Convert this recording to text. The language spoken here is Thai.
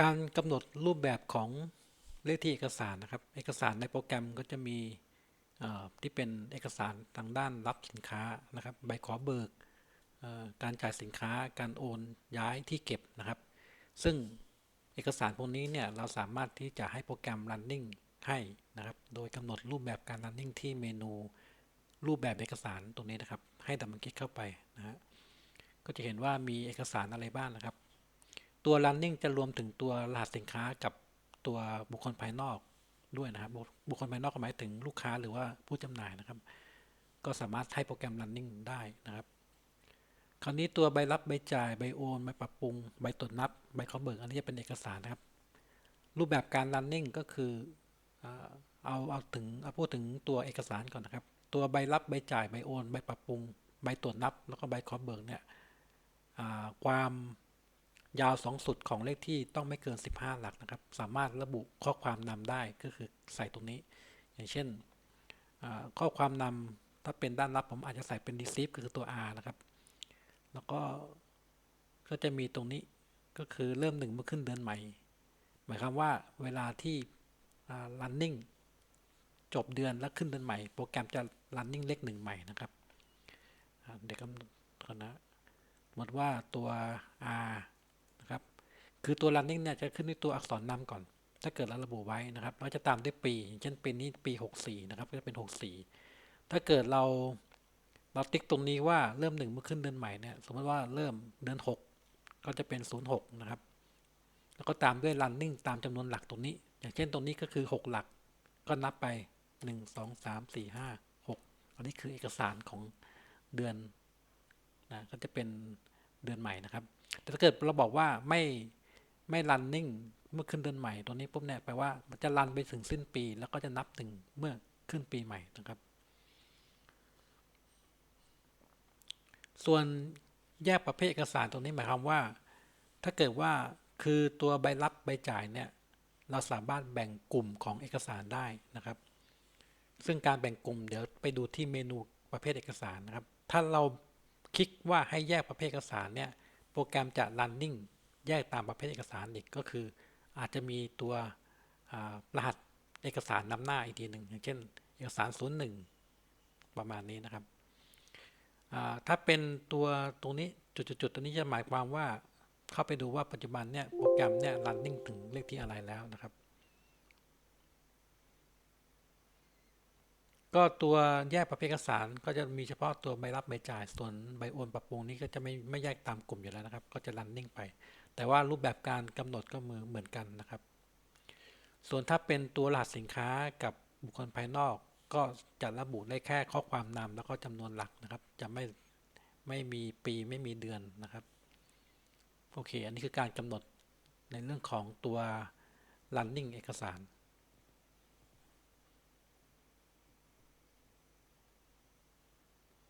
การกำหนดรูปแบบของเลขที่เอกสารนะครับ เอกสารในโปรแกรมก็จะมีที่เป็นเอกสารทางด้านรับสินค้านะครับ ใบขอเบิก การจ่ายสินค้า การโอนย้ายที่เก็บนะครับ ซึ่งเอกสารพวกนี้เนี่ยเราสามารถที่จะให้โปรแกรม running ให้นะครับ โดยกำหนดรูปแบบการ running ที่เมนูรูปแบบเอกสารตรงนี้นะครับ ให้ดับเบิลคลิกเข้าไปนะฮะ ก็จะเห็นว่ามีเอกสารอะไรบ้างนะครับ ตัว running จะรวมถึงตัวรหัสสินค้ากับตัวบุคคลภายนอกด้วยนะครับ บุคคลภายนอกก็หมายถึงลูกค้าหรือว่าผู้จำหน่ายนะครับ ก็สามารถให้โปรแกรม running ได้นะครับ คราวนี้ตัวใบรับใบจ่ายใบโอนใบปรับปรุงใบตรวจนับใบขอเบิกอันนี้จะเป็นเอกสารนะครับ รูปแบบการ running ก็คือเอาเอาถึงเอาพูดถึงตัวเอกสารก่อนนะครับ ตัวใบรับใบจ่ายใบโอนใบปรับปรุงใบตรวจนับ แล้วก็ใบขอเบิกเนี่ยความ ยาวสองสุดของเลขที่ต้องไม่เกิน 15 หลักนะครับ สามารถระบุข้อความนำได้ก็คือใส่ตรงนี้ อย่างเช่น ข้อความนำถ้าเป็นด้านรับผมอาจจะใส่เป็น receive ก็คือตัว R นะครับ แล้วก็ก็จะมีตรงนี้ก็คือเริ่มหนึ่งเมื่อขึ้นเดือนใหม่ หมายความว่าเวลาที่ running จบเดือนแล้วขึ้นเดือนใหม่ โปรแกรมจะ running เลขหนึ่งใหม่นะครับเดี๋ยวกำหนดก่อนนะสมมติว่าตัว R คือตัว running เนี่ยจะขึ้นด้วยตัวอักษรนำก่อน ถ้าเกิดเราระบุไว้นะครับแล้วจะตามด้วยปีอย่างเช่นปีนี้ปี 64 นะครับ ก็จะเป็น 64 ถ้าเกิดเราเราติ๊กตรงนี้ว่าเริ่มหนึ่งเมื่อขึ้นเดือนใหม่เนี่ยสมมติว่าเริ่มเดือน 6 ก็จะเป็น 06 นะครับ แล้วก็ตามด้วย running ตามจำนวนหลักตรงนี้ อย่างเช่นตรงนี้ก็คือ 6 หลัก ก็นับไป 1 2 3 4 5 6 อันนี้คือเอกสารของเดือนนะก็จะเป็นเดือนใหม่นะครับ แต่ถ้าเกิดเราบอกว่าไม่ ไม่ running เมื่อขึ้นเดือนใหม่ตัวนี้ปุ๊บเนี่ยแปลว่ามันจะรันไปถึงสิ้นปี แล้วก็จะนับถึงเมื่อขึ้นปีใหม่นะครับ ส่วนแยกประเภทเอกสารตรงนี้หมายความว่า ถ้าเกิดว่าคือตัวใบรับใบจ่ายเนี่ยเราสามารถแบ่งกลุ่มของเอกสารได้นะครับ ซึ่งการแบ่งกลุ่มเดี๋ยวไปดูที่เมนูประเภทเอกสารนะครับ ถ้าเราคลิกว่าให้แยกประเภทเอกสารเนี่ยโปรแกรมจะ running แยกตามประเภทเอกสารอีกก็คือ อาจจะมีตัวรหัสเอกสารนำหน้าอีกทีหนึ่งอย่างเช่น เอกสาร 01 ประมาณนี้นะครับถ้าเป็นตัวตรงนี้จุดๆๆตัวนี้จะหมายความว่าเข้าไปดูว่าปัจจุบันเนี่ยโปรแกรมเนี่ยรันนิ่งถึงเลขที่อะไรแล้วนะครับ ก็ตัวแยกประเภทเอกสารก็จะมีเฉพาะตัวใบรับใบจ่ายส่วนใบโอนปรับปรุงนี้ก็จะไม่ไม่แยกตามกลุ่มอยู่แล้วนะครับ ก็จะ running ไป แต่ว่ารูปแบบการกำหนดก็มือเหมือนกันนะครับ ส่วนถ้าเป็นตัวรหัสสินค้ากับบุคคลภายนอก ก็จะระบุได้แค่ข้อความนำแล้วก็จำนวนหลักนะครับ จะไม่ไม่มีปีไม่มีเดือนนะครับโอเค อันนี้คือการกำหนดในเรื่องของตัว running เอกสาร